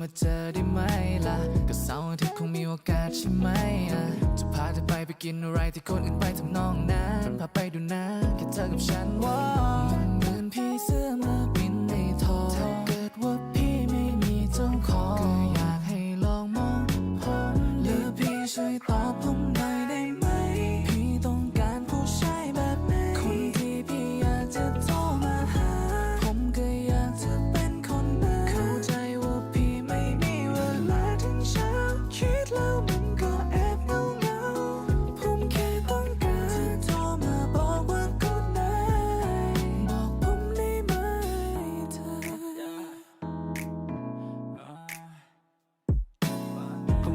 มาเจอได้ไหมล่ะ ก็เสาร์อาทิตย์คงมีโอกาสใช่ไหมอะ จะพาเธอไปไปกินอะไรที่คนอื่นไปทำนองนั้นพาไปดูนะแค่เธอกับฉันว่ามันเหมือนพี่เสื้อมาบินในทองถ้าเกิดว่าพี่ไม่มีเจ้าของก็อยากให้ลองมองผมหรือพี่ช่วยตอบผม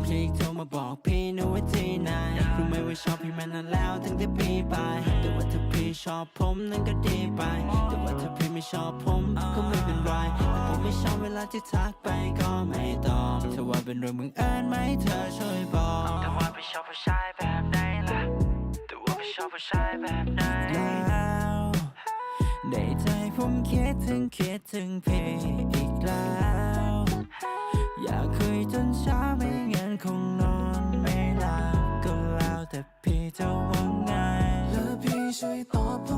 ผมคลิกโทรมาบอกพี่นะว่าที่ไหนรู้ไหมว่าชอบพี่มานานแล้วตั้งแต่พี่ไป แต่ว่าถ้าพี่ชอบผมนั่นก็ดีไป แต่ว่าถ้าพี่ไม่ชอบผมก็ไม่เป็นไร แต่ผมไม่ชอบเวลาที่ทักไปก็ไม่ตอบถ้าว่าเป็นเรื่องมึงเอิญไหมเธอช่วยบอกแต่ว่าพี่ชอบผู้ชายแบบไหนล่ะแต่ว่าพี่ชอบผู้ชายแบบไหนแล้วในใจผมคิดถึงคิดถึงพี่อีกแล้ว อยากคุยจนเช้าไม่งั้น คงนอนไม่หลับก็แล้วแต่พี่จะว่าไงแล้วพี่ช่วยตอบ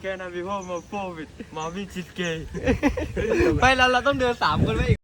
แค่นั้นพี่พ่อมาโฟวิดมาวิ่งชิดเกย์ไปเราเราต้องเดินสามคนไปอีก